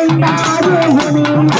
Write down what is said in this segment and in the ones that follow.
முக்குளத்தில்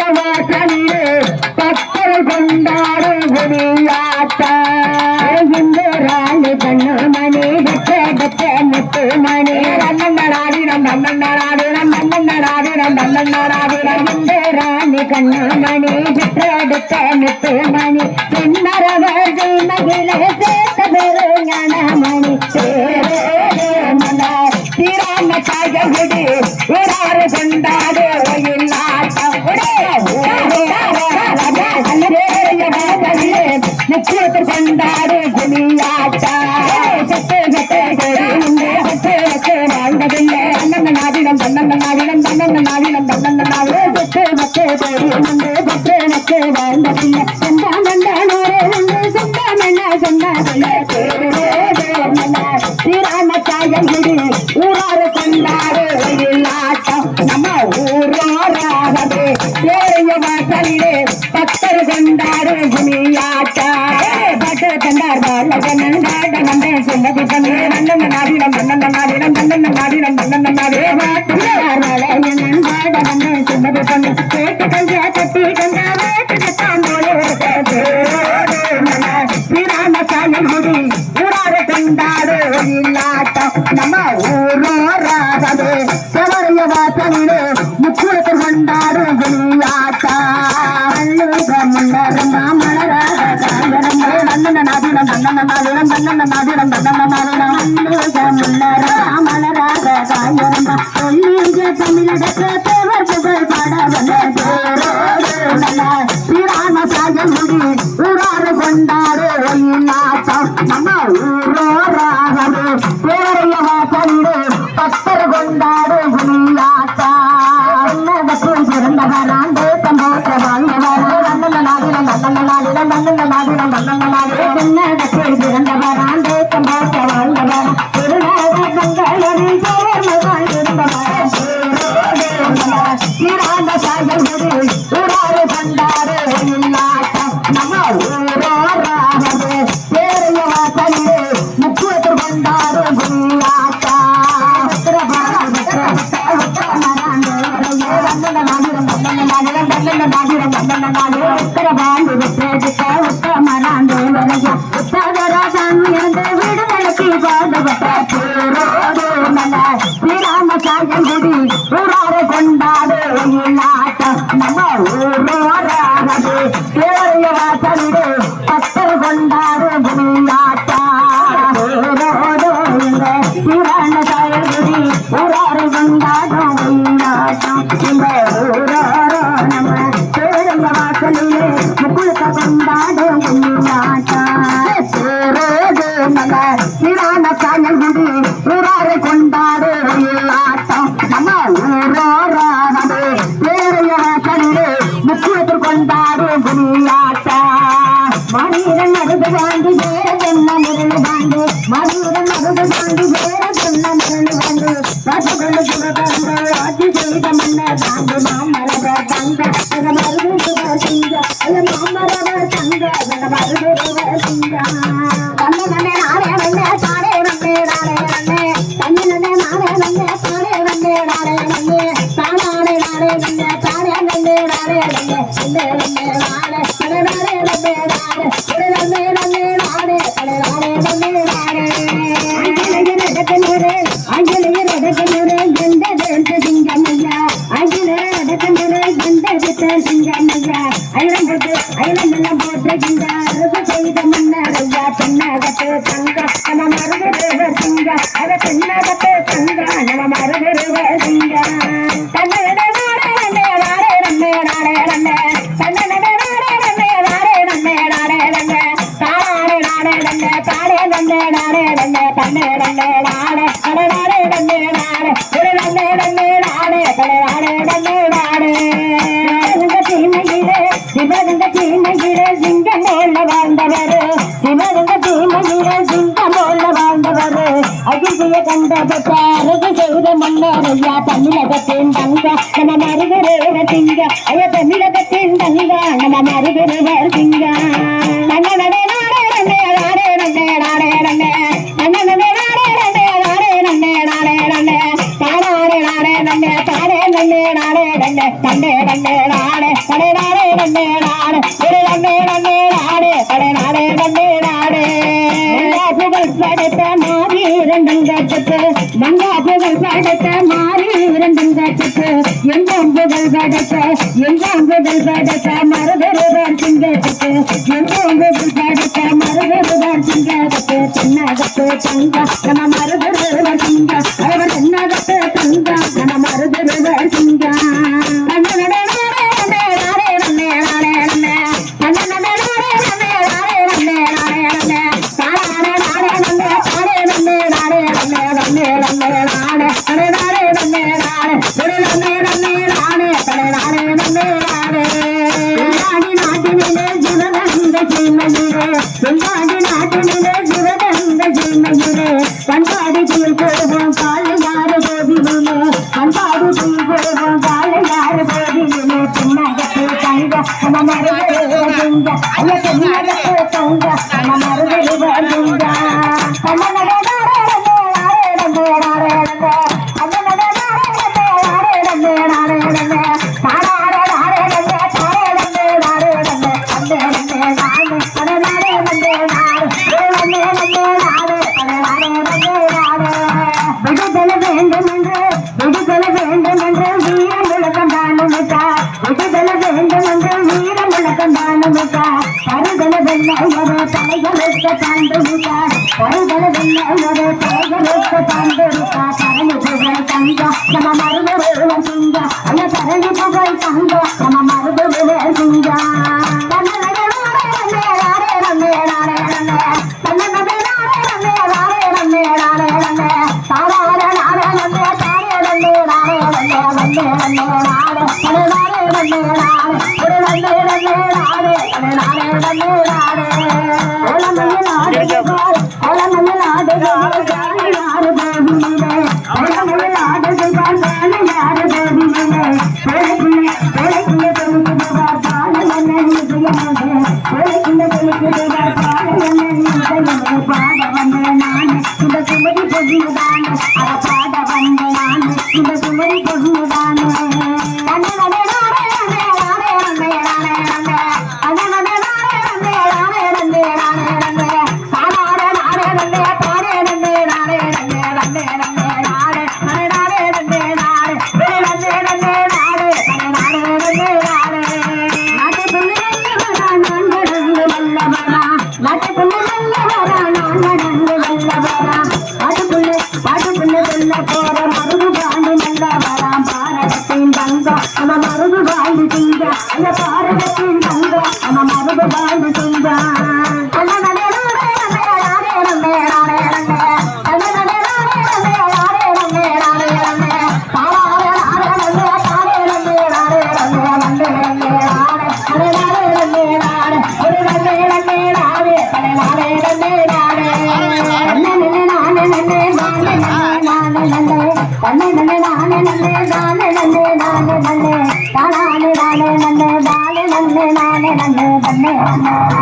பேரைய வாசலிலே பத்தரை கொண்டாடு குடியாட்டம் கண்ணு மணி கட்ட கட்ட முத்து மணி. நன்னராடினம் நன்னராடினம் நன்னராடினம் நன்னராடினம் இந்த கண்ணு மணி கட்ட கட்ட முத்து மணி. மகிழ சேர்த்த பெருஞான மணி சே வந்து சத்து சத்து வாழ்ந்ததில்லை சொந்த மண்டனோரே வந்து சொந்த மன்ன சொன்னதில்லை ஸ்ரீராம தாயங்குடி ஊராறு கொண்டாடு ஒயிலாட்டம் நம்ம ஊரோராகவே ஏழைய வாசலிலே பத்தர் கொண்டாடு குமியாட்டா பட்டு தந்தார் பால ஜனன் காட நந்தே சொன்னது பண்ணே நந்தன நாடிடம் நந்தன நாடிடம் நந்தன நாடிடம் நந்தன நாடே மாட்டார் நம்ம பண்ண மாதிரம் பண்ண மாதிரம் பண்ண மாதிரம் கொண்டார் ಮುಕುಳಕ ಬಂದಾಡು ಉಣ್ಣಿ ಮಾತ ಸೇರೋದು ಮಗ ನಿರಾನ ಕಾಯಲ್ ಗುಡಿ ಊರಾರೆ ಕೊಂಡಾಡು ಇಲ್ಲಾಟ ನಮ್ಮ ಊರೋರಾನದು ಬೇರೆಯ ಕಂಡು ಮುಕ್ಕುಳದ್ರು ಕೊಂಡಾಡು ಗುಡಿಯಾಟ மணியிட மருது வாங்கி வேற தென்ன முரளி வாங்கு மணியிட மருது வாங்கி வேற தென்ன முரளி வாங்கு ராஜகுல சுரதாங்க ஆட்சி செய்த மன்னர் தாங்கு மாமரபர் தாங்க சிவகங்க சீமையிலே சிங்க மேல வாழ்ந்தவர். கண்டத பாரத செய்த மன்னரையா தமிழகத்தின் தங்க நம்ம மருகிறவர் திங்க ஐய தமிழகத்தின் தங்க நம்ம மருகிறவர் திங்க தண்டே தண்டே நாடே தடே நாடே தண்டே நாடே ஒரு நாடே புகழ் படைத்த மாறி இரண்டும் காட்டுக்கு. மங்கா புகழ் படைத்த மாறி இரண்டும் காட்டுக்கு. எங்கும் புகழ் படைத்த எங்கும் புகழ் படைத்த மருதருதான் சிங்கத்துக்கு. எங்கும் புகழ் படைத்த மருதருதான் சிங்கத்துக்கு. சின்னகத்து சிங்க நம்ம மருதருதான் சிங்க. அவர் சின்னகத்து வருங்கா நம்ம மறுபடி வருங்கா நம்ம விடுதலை வேண்டும் என்று விடுதலை வேண்டும் என்று ஒரு தலைகளுக்கு தாண்டொடுத்தார் ஒரு தலைவெல்ல ஒரு தலைகளுக்கு தாண்டொடுத்தார் தங்க நம்ம மருந்து வாழ்ந்து செய்த அந்த பாரதத்தின் தங்க நம்ம மருந்து வாழ்ந்து செய்தான் பண்ணே பண்ணே Thank you.